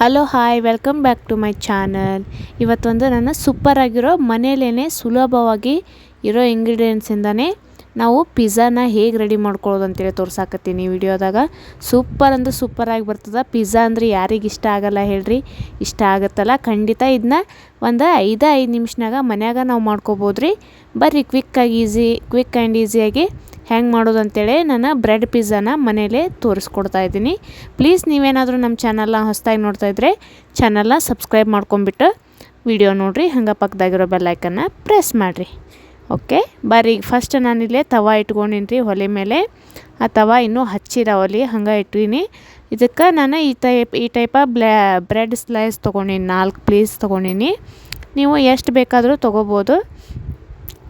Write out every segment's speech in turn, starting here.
Hello hi welcome back to my channel ಇವತ್ತೊಂದು ನನ್ನ super ಆಗಿರೋ ಮನೆಯಲ್ಲೇ ಸುಲಭವಾಗಿ ಇರೋ ಇಂಗ್ರೀಡಿಯೆಂಟ್ಸಿಂದನೇ ನಾವು ಪಿಜ್ಜಾನ ಹೇಗೆ ರೆಡಿ ಮಾಡ್ಕೊಳ್ಳೋದು ಅಂತೇಳಿ ತೋರ್ಸಾಕತ್ತೀನಿ ವಿಡಿಯೋದಾಗ. ಸೂಪರ್ ಅಂದ್ರೆ ಸೂಪರಾಗಿ ಬರ್ತದೆ. ಪಿಜ್ಜಾ ಅಂದರೆ ಯಾರಿಗೆ ಇಷ್ಟ ಆಗಲ್ಲ ಹೇಳ್ರಿ. ಇಷ್ಟ ಆಗುತ್ತಲ್ಲ? ಖಂಡಿತ ಇದನ್ನ ಒಂದು ಐದು ಐದು ನಿಮಿಷನಾಗ ಮನ್ಯಾಗ ನಾವು ಮಾಡ್ಕೋಬೋದ್ರಿ. ಬರ್ರಿ ಕ್ವಿಕ್ಕಾಗಿ ಈಸಿ ಕ್ವಿಕ್ ಆ್ಯಂಡ್ ಈಸಿಯಾಗಿ ಹೆಂಗೆ ಮಾಡೋದು ಅಂತೇಳಿ ನಾನು ಬ್ರೆಡ್ ಪಿಜ್ಜಾನ ಮನೇಲೆ ತೋರಿಸ್ಕೊಡ್ತಾ ಇದ್ದೀನಿ. ಪ್ಲೀಸ್ ನೀವೇನಾದರೂ ನಮ್ಮ ಚಾನಲ್ನ ಹೊಸದಾಗಿ ನೋಡ್ತಾ ಇದ್ದರೆ ಚಾನಲ್ನ ಸಬ್ಸ್ಕ್ರೈಬ್ ಮಾಡ್ಕೊಂಬಿಟ್ಟು ವಿಡಿಯೋ ನೋಡಿರಿ, ಹಂಗೆ ಪಕ್ಕದಾಗಿರೋ ಬೆಲ್ಲೈಕನ್ನ ಪ್ರೆಸ್ ಮಾಡಿರಿ. ಓಕೆ ಬರ್ರಿ ಫಸ್ಟ್ ನಾನಿಲ್ಲೇ ತವ ಇಟ್ಕೊಂಡಿನಿ ರೀ ಒಲೆ ಮೇಲೆ. ಆ ತವಾ ಇನ್ನೂ ಹಚ್ಚಿರ ಒಲೆ, ಹಂಗೆ ಇಟ್ಟೀನಿ ಇದಕ್ಕೆ ನಾನು ಈ ಟೈಪ್, ಈ ಟೈಪ ಬ್ಲ್ಯಾ ಬ್ರೆಡ್ ಸ್ಲೈಸ್ ತೊಗೊಂಡಿನಿ, ನಾಲ್ಕು ಪ್ಲೀಸ್ ತೊಗೊಂಡಿನಿ. ನೀವು ಎಷ್ಟು ಬೇಕಾದರೂ ತೊಗೋಬೋದು.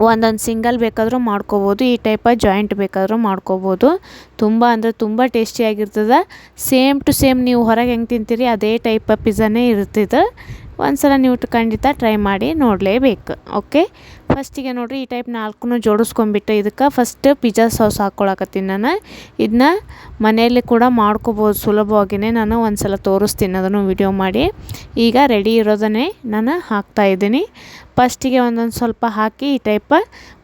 ಒಂದೊಂದು ಸಿಂಗಲ್ ಬೇಕಾದರೂ ಮಾಡ್ಕೋಬೋದು, ಈ ಟೈಪ ಜಾಯಿಂಟ್ ಬೇಕಾದರೂ ಮಾಡ್ಕೋಬೋದು. ತುಂಬ ಅಂದರೆ ತುಂಬ ಟೇಸ್ಟಿಯಾಗಿರ್ತದೆ ಸೇಮ್ ಟು ಸೇಮ್ ನೀವು ಹೊರಗೆ ಹೆಂಗೆ ತಿಂತೀರಿ, ಅದೇ ಟೈಪ ಪಿಜ್ಜಾನೇ ಇರ್ತದೆ ಒಂದ್ಸಲ ನೀವು ಖಂಡಿತ ಟ್ರೈ ಮಾಡಿ ನೋಡಲೇಬೇಕು ಓಕೆ ಫಸ್ಟಿಗೆ ನೋಡಿರಿ, ಈ ಟೈಪ್ ನಾಲ್ಕು ಜೋಡಿಸ್ಕೊಂಬಿಟ್ಟು ಇದಕ್ಕೆ ಫಸ್ಟ್ ಪಿಜ್ಜಾ ಸಾಸ್ ಹಾಕ್ಕೊಳಕತ್ತೀನಿ ನಾನು. ಇದನ್ನ ಮನೆಯಲ್ಲಿ ಕೂಡ ಮಾಡ್ಕೋಬೋದು ಸುಲಭವಾಗಿಯೇ ನಾನು ಒಂದು ಸಲ ತೋರಿಸ್ತೀನಿ ಅದನ್ನು ವಿಡಿಯೋ ಮಾಡಿ. ಈಗ ರೆಡಿ ಇರೋದನ್ನೇ ನಾನು ಹಾಕ್ತಾಯಿದ್ದೀನಿ ಫಸ್ಟಿಗೆ ಒಂದೊಂದು ಸ್ವಲ್ಪ ಹಾಕಿ ಈ ಟೈಪ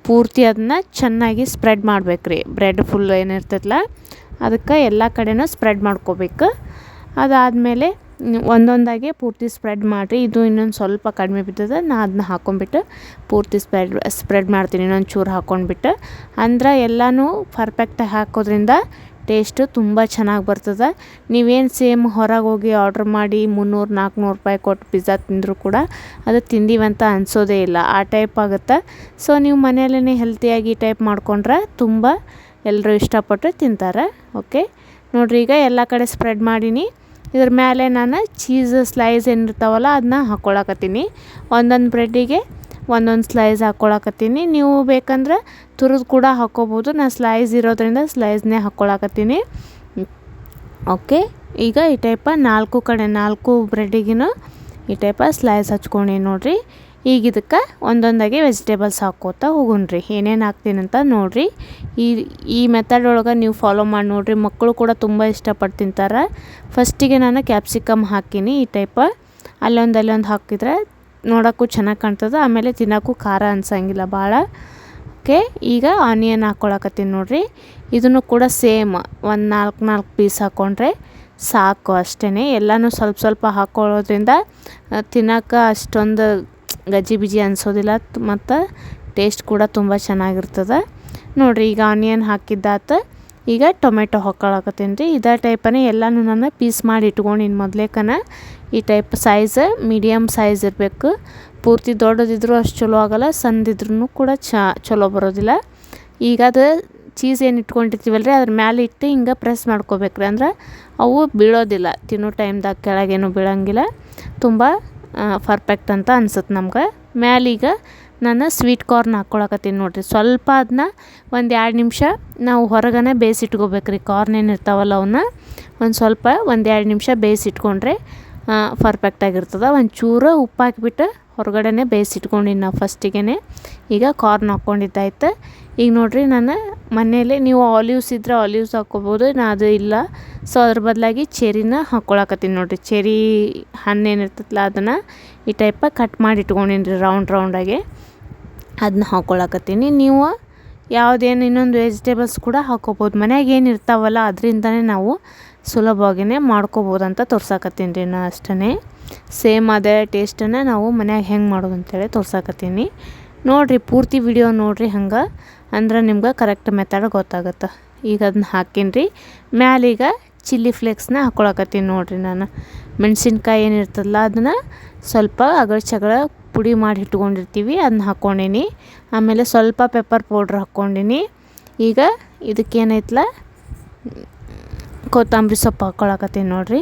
ಪೂರ್ತಿ ಅದನ್ನ ಚೆನ್ನಾಗಿ ಸ್ಪ್ರೆಡ್ ಮಾಡ್ಬೇಕು ರೀ ಬ್ರೆಡ್ ಫುಲ್ ಏನಿರ್ತೈತಲ್ಲ, ಅದಕ್ಕೆ ಎಲ್ಲ ಕಡೆನೂ ಸ್ಪ್ರೆಡ್ ಮಾಡ್ಕೋಬೇಕು. ಅದಾದಮೇಲೆ ಒಂದೊಂದಾಗಿ ಪೂರ್ತಿ ಸ್ಪ್ರೆಡ್ ಮಾಡಿರಿ. ಇದು ಇನ್ನೊಂದು ಸ್ವಲ್ಪ ಕಡಿಮೆ ಬಿದ್ದದ, ನಾ ಅದನ್ನ ಹಾಕ್ಕೊಂಡ್ಬಿಟ್ಟು ಪೂರ್ತಿ ಸ್ಪ್ರೆಡ್ ಸ್ಪ್ರೆಡ್ ಮಾಡ್ತೀನಿ ಇನ್ನೊಂದು ಚೂರು ಹಾಕ್ಕೊಂಡ್ಬಿಟ್ಟು ಅಂದ್ರೆ ಎಲ್ಲನೂ ಪರ್ಫೆಕ್ಟಾಗಿ ಹಾಕೋದ್ರಿಂದ ಟೇಸ್ಟು ತುಂಬ ಚೆನ್ನಾಗಿ ಬರ್ತದೆ. ನೀವೇನು ಸೇಮ್ ಹೊರಗೆ ಹೋಗಿ ಆರ್ಡ್ರ್ ಮಾಡಿ ಮುನ್ನೂರು ನಾಲ್ಕುನೂರು ರೂಪಾಯಿ ಕೊಟ್ಟು ಪಿಜ್ಜಾ ತಿಂದರೂ ಕೂಡ ಅದು ತಿಂದೀವಂತ ಅನಿಸೋದೇ ಇಲ್ಲ. ಆ ಟೈಪ್ ಆಗುತ್ತೆ. ಸೊ ನೀವು ಮನೆಯಲ್ಲೇ ಹೆಲ್ತಿಯಾಗಿ ಈ ಟೈಪ್ ಮಾಡ್ಕೊಂಡ್ರೆ ತುಂಬ ಎಲ್ಲರೂ ಇಷ್ಟಪಟ್ಟು ತಿಂತಾರೆ. ಓಕೆ ನೋಡಿರಿ ಈಗ ಎಲ್ಲ ಕಡೆ ಸ್ಪ್ರೆಡ್ ಮಾಡೀನಿ. ಇದ್ರ ಮೇಲೆ ನಾನು ಚೀಸ್ ಸ್ಲೈಸ್ ಏನಿರ್ತಾವಲ್ಲ ಅದನ್ನ ಹಾಕ್ಕೊಳಕತ್ತೀನಿ ಒಂದೊಂದು ಬ್ರೆಡ್ಡಿಗೆ ಒಂದೊಂದು ಸ್ಲೈಸ್ ಹಾಕ್ಕೊಳಕತ್ತೀನಿ ನೀವು ಬೇಕಂದ್ರೆ ತುರಿದು ಕೂಡ ಹಾಕ್ಕೋಬೋದು ನಾನು ಸ್ಲೈಸ್ ಇರೋದ್ರಿಂದ ಸ್ಲೈಸ್ನೇ ಹಾಕ್ಕೊಳಕತ್ತೀನಿ ಓಕೆ? ಈಗ ಈ ಟೈಪ ನಾಲ್ಕು ಕಡೆ ನಾಲ್ಕು ಬ್ರೆಡ್ಡಿಗೂ ಈ ಟೈಪ ಸ್ಲೈಸ್ ಹಚ್ಕೊಂಡಿ ನೋಡಿರಿ. ಈಗ ಇದಕ್ಕೆ ಒಂದೊಂದಾಗಿ ವೆಜಿಟೇಬಲ್ಸ್ ಹಾಕ್ಕೋತಾ ಹೋಗುಣ್ರಿ. ಏನೇನು ಅಂತ ನೋಡಿರಿ. ಈ ಈ ಮೆಥಡ್ ಒಳಗೆ ನೀವು ಫಾಲೋ ಮಾಡಿ ನೋಡಿರಿ. ಮಕ್ಕಳು ಕೂಡ ತುಂಬ ಇಷ್ಟಪಟ್ಟು ತಿಂತಾರೆ. ಫಸ್ಟಿಗೆ ನಾನು ಕ್ಯಾಪ್ಸಿಕಮ್ ಹಾಕೀನಿ ಈ ಟೈಪ ಅಲ್ಲೊಂದು ಅಲ್ಲೊಂದು ಹಾಕಿದ್ರೆ ನೋಡೋಕ್ಕೂ ಚೆನ್ನಾಗಿ ಕಾಣ್ತದೆ. ಆಮೇಲೆ ತಿನ್ನೋಕ್ಕೂ ಖಾರ ಅನ್ಸಂಗಿಲ್ಲ ಭಾಳ ಓಕೆ ಈಗ ಆನಿಯನ್ ಹಾಕ್ಕೊಳಕತ್ತೀನಿ ನೋಡಿರಿ. ಇದನ್ನು ಕೂಡ ಸೇಮ್ ಒಂದು ನಾಲ್ಕು ನಾಲ್ಕು ಪೀಸ್ ಹಾಕ್ಕೊಂಡ್ರೆ ಸಾಕು ಅಷ್ಟೇ ಎಲ್ಲನೂ ಸ್ವಲ್ಪ ಸ್ವಲ್ಪ ಹಾಕ್ಕೊಳ್ಳೋದ್ರಿಂದ ತಿನ್ನೋಕೆ ಅಷ್ಟೊಂದು ಗಜ್ಜಿ ಬಿಜಿ ಅನಿಸೋದಿಲ್ಲ. ಮತ್ತು ಟೇಸ್ಟ್ ಕೂಡ ತುಂಬ ಚೆನ್ನಾಗಿರ್ತದೆ. ನೋಡಿರಿ, ಈಗ ಆನಿಯನ್ ಹಾಕಿದ್ದಾತ. ಈಗ ಟೊಮೆಟೊ ಹಾಕ್ಕೊಳಕತ್ತೀನಿ ರೀ ಇದೇ ಟೈಪನೇ ಎಲ್ಲನೂ ನಾನು ಪೀಸ್ ಮಾಡಿ ಇಟ್ಕೊಂಡಿನಿ ಮೊದಲೇಕನ. ಈ ಟೈಪ್ ಸೈಜ್ ಮೀಡಿಯಮ್ ಸೈಜ್ ಇರಬೇಕು. ಪೂರ್ತಿ ದೊಡ್ಡದಿದ್ರೂ ಅಷ್ಟು ಚಲೋ ಆಗಲ್ಲ ಸಣ್ಣದಿದ್ರೂ ಕೂಡ ಚ, ಚಲೋ ಬರೋದಿಲ್ಲ. ಈಗ ಅದು ಚೀಸ್ ಏನು ಇಟ್ಕೊಂಡಿರ್ತೀವಲ್ಲ ರೀ ಅದ್ರ ಮ್ಯಾಲೆ ಇಟ್ಟು ಹಿಂಗೆ ಪ್ರೆಸ್ ಮಾಡ್ಕೋಬೇಕು ರೀ ಅಂದ್ರೆ ಅವು ಬೀಳೋದಿಲ್ಲ. ತಿನ್ನೋ ಟೈಮ್ದಾಗ ಕೆಳಗೇನು ಬೀಳೋಂಗಿಲ್ಲ. ತುಂಬ ಪರ್ಫೆಕ್ಟ್ ಅಂತ ಅನ್ಸುತ್ತೆ ನಮ್ಗೆ. ಮ್ಯಾಲೀಗ ನಾನು ಸ್ವೀಟ್ ಕಾರ್ನ್ ಹಾಕ್ಕೊಳಕತ್ತೀನಿ ನೋಡಿರಿ. ಸ್ವಲ್ಪ ಅದನ್ನ ಒಂದು ಎರಡು ನಿಮಿಷ ನಾವು ಹೊರಗನೆ ಬೇಯಿಸಿಟ್ಕೋಬೇಕು ರೀ ಕಾರ್ನ್ ಏನು ಇರ್ತಾವಲ್ಲ ಅವನ್ನ ಒಂದು ಸ್ವಲ್ಪ ಒಂದು ಎರಡು ನಿಮಿಷ ಬೇಯಿಸಿಟ್ಕೊಂಡ್ರೆ ಪರ್ಫೆಕ್ಟಾಗಿರ್ತದೆ ಒಂದು ಚೂರು ಉಪ್ಪು ಹಾಕಿಬಿಟ್ಟು ಹೊರಗಡೆನೆ ಬೇಯಿಸಿಟ್ಕೊಂಡಿನಿ ನಾವು ಫಸ್ಟಿಗೆ ಈಗ ಕಾರ್ನ್ ಹಾಕ್ಕೊಂಡಿದ್ದಾಯ್ತು ಈಗ ನೋಡಿರಿ ನಾನು ಮನೆಯಲ್ಲಿ ನೀವು ಆಲಿವ್ಸ್ ಇದ್ದರೆ ಆಲಿವ್ಸ್ ಹಾಕ್ಕೊಬೋದು, ನಾ ಅದು ಇಲ್ಲ. ಸೊ ಅದ್ರ ಬದಲಾಗಿ ಚೆರಿನ ಹಾಕ್ಕೊಳಕತ್ತೀನಿ ನೋಡಿರಿ. ಚೆರಿ ಹಣ್ಣು ಏನಿರ್ತೈತಲ್ಲ ಅದನ್ನು ಈ ಟೈಪ ಕಟ್ ಮಾಡಿ ಇಟ್ಕೊಂಡಿನಿ ರೀ ರೌಂಡ್ ರೌಂಡಾಗಿ ಅದನ್ನ ಹಾಕ್ಕೊಳಕತ್ತೀನಿ ನೀವು ಯಾವುದೇನು ಇನ್ನೊಂದು ವೆಜಿಟೇಬಲ್ಸ್ ಕೂಡ ಹಾಕ್ಕೊಬೋದು. ಮನ್ಯಾಗ ಏನು ಇರ್ತಾವಲ್ಲ, ಅದರಿಂದನೇ ನಾವು ಸುಲಭವಾಗಿಯೇ ಮಾಡ್ಕೋಬೋದು ಅಂತ ತೋರ್ಸಾಕತ್ತೀನಿ ರೀ ನಾನು ಅಷ್ಟೇ ಸೇಮ್ ಅದೇ ಟೇಸ್ಟನ್ನು ನಾವು ಮನ್ಯಾಗ ಹೆಂಗೆ ಮಾಡೋದು ಅಂತೇಳಿ ತೋರ್ಸಾಕತ್ತೀನಿ. ನೋಡಿರಿ ಪೂರ್ತಿ ವಿಡಿಯೋ ನೋಡಿರಿ ಹಂಗೆ, ಅಂದ್ರೆ ನಿಮ್ಗೆ ಕರೆಕ್ಟ್ ಮೆಥಡ್ ಗೊತ್ತಾಗುತ್ತೆ. ಈಗ ಅದನ್ನ ಹಾಕೀನಿ ರೀ, ಮ್ಯಾಲೀಗ ಚಿಲ್ಲಿ ಫ್ಲೇಕ್ಸ್ನ ಹಾಕ್ಕೊಳಕತ್ತೀನಿ ನೋಡಿರಿ ನಾನು. ಮೆಣಸಿನ್ಕಾಯಿ ಏನಿರ್ತದಲ್ಲ ಅದನ್ನು ಸ್ವಲ್ಪ ಅಗಳ ಚಗಳ ಪುಡಿ ಮಾಡಿ ಇಟ್ಕೊಂಡಿರ್ತೀವಿ ಅದನ್ನ ಹಾಕ್ಕೊಂಡೀನಿ ಆಮೇಲೆ ಸ್ವಲ್ಪ ಪೆಪ್ಪರ್ ಪೌಡ್ರ್ ಹಾಕ್ಕೊಂಡೀನಿ ಈಗ ಇದಕ್ಕೇನೈತಲ್ಲ ಕೊತ್ತಂಬರಿ ಸೊಪ್ಪು ಹಾಕ್ಕೊಳಕತ್ತೀನಿ ನೋಡಿರಿ.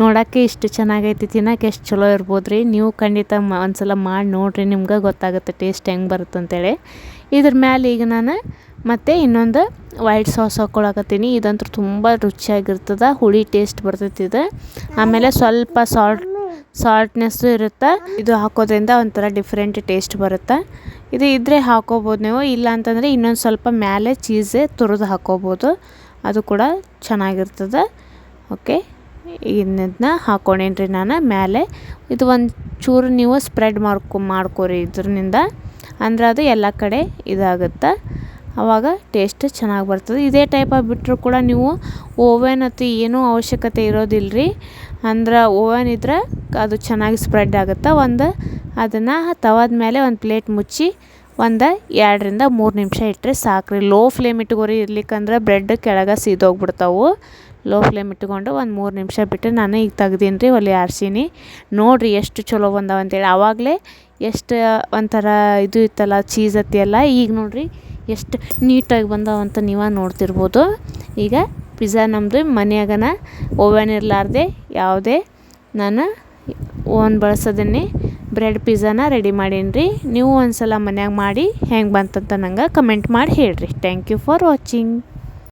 ನೋಡೋಕ್ಕೆ ಇಷ್ಟು ಚೆನ್ನಾಗೈತಿ ತಿನ್ನೋಕೆ ಎಷ್ಟು ಚಲೋ ಇರ್ಬೋದು ರೀ ನೀವು ಖಂಡಿತ ಒಂದು ಸಲ ಮಾಡಿ ನೋಡಿರಿ, ನಿಮ್ಗೆ ಗೊತ್ತಾಗುತ್ತೆ ಟೇಸ್ಟ್ ಹೆಂಗೆ ಬರುತ್ತೆ ಅಂತೇಳಿ. ಇದ್ರ ಮೇಲೆ ಈಗ ನಾನು ಮತ್ತು ಇನ್ನೊಂದು ವೈಟ್ ಸಾಸ್ ಹಾಕ್ಕೊಳಕತ್ತೀನಿ ಇದಂತೂ ತುಂಬ ರುಚಿಯಾಗಿರ್ತದೆ, ಹುಳಿ ಟೇಸ್ಟ್ ಬರ್ತೈತಿ ಇದು. ಆಮೇಲೆ ಸ್ವಲ್ಪ ಸಾಲ್ಟ್, ಸಾಲ್ಟ್ನೆಸ್ಸು ಇರುತ್ತೆ. ಇದು ಹಾಕೋದ್ರಿಂದ ಒಂಥರ ಡಿಫ್ರೆಂಟ್ ಟೇಸ್ಟ್ ಬರುತ್ತೆ. ಇದು ಇದ್ದರೆ ಹಾಕೋಬೋದು ನೀವು. ಇಲ್ಲ ಅಂತಂದರೆ ಇನ್ನೊಂದು ಸ್ವಲ್ಪ ಮೇಲೆ ಚೀಸೇ ತುರಿದು ಹಾಕೋಬೋದು. ಅದು ಕೂಡ ಚೆನ್ನಾಗಿರ್ತದೆ. ಓಕೆ ಇದನ್ನ ಹಾಕ್ಕೊಂಡೇನ್ರಿ ನಾನು ಮೇಲೆ ಇದು ಒಂದು ಚೂರು ನೀವು ಸ್ಪ್ರೆಡ್ ಮಾಡ್ಕೊ, ಮಾಡ್ಕೊರಿ ಇದ್ರಿಂದ ಅಂದ್ರೆ ಅದು ಎಲ್ಲ ಕಡೆ ಇದಾಗುತ್ತೆ. ಆವಾಗ ಟೇಸ್ಟ್ ಚೆನ್ನಾಗಿ ಬರ್ತದೆ. ಇದೇ ಟೈಪಾಗಿ ಬಿಟ್ಟರೂ ಕೂಡ ನೀವು ಓವೆನ್ ಅಥವಾ ಏನೂ ಅವಶ್ಯಕತೆ ಇರೋದಿಲ್ಲ ರೀ ಅಂದ್ರೆ ಓವೆನ್ ಇದ್ರೆ ಅದು ಚೆನ್ನಾಗಿ ಸ್ಪ್ರೆಡ್ ಆಗುತ್ತೆ. ಒಂದು ಅದನ್ನು ತವದ ಮೇಲೆ ಒಂದು ಪ್ಲೇಟ್ ಮುಚ್ಚಿ ಒಂದು ಎರಡರಿಂದ ಮೂರು ನಿಮಿಷ ಇಟ್ಟರೆ ಸಾಕು ರೀ ಲೋ ಫ್ಲೇಮ್ ಇಟ್ಕೋರಿ. ಇರ್ಲಿಕ್ಕಂದ್ರೆ ಬ್ರೆಡ್ ಕೆಳಗೆ ಸೀದೋಗ್ಬಿಡ್ತಾವೆ. ಲೋ ಫ್ಲೇಮ್ ಇಟ್ಕೊಂಡು ಒಂದು ಮೂರು ನಿಮಿಷ ಬಿಟ್ಟು ನಾನು ಈಗ ತೆಗ್ದೀನಿ ರೀ ಒಲೆ ಆರಿಸೀನಿ. ನೋಡಿರಿ ಎಷ್ಟು ಚಲೋ ಬಂದಾವ ಅಂತೇಳಿ. ಆವಾಗಲೇ ಎಷ್ಟು ಒಂಥರ ಇದು ಇತ್ತಲ್ಲ ಚೀಸ್ ಅತ್ತಿಯಲ್ಲ ಈಗ ನೋಡಿರಿ ಎಷ್ಟು ನೀಟಾಗಿ ಬಂದಾವಂತ ನೀವು ನೋಡ್ತಿರ್ಬೋದು. ಈಗ ಪಿಜ್ಜಾ ನಮ್ಮದು ಮನೆಯಾಗನ ಓವನ್ ಇರಲಾರ್ದೆ, ಯಾವುದೇ ನಾನು ಓವನ್ ಬಳಸೋದನ್ನೇ ಬ್ರೆಡ್ ಪಿಜ್ಜಾನ ರೆಡಿ ಮಾಡೀನಿ ರೀ ನೀವು ಒಂದು ಸಲ ಮನ್ಯಾಗ ಮಾಡಿ ಹೆಂಗೆ ಬಂತಂತ ನಂಗೆ ಕಮೆಂಟ್ ಮಾಡಿ ಹೇಳಿರಿ. Thank you for watching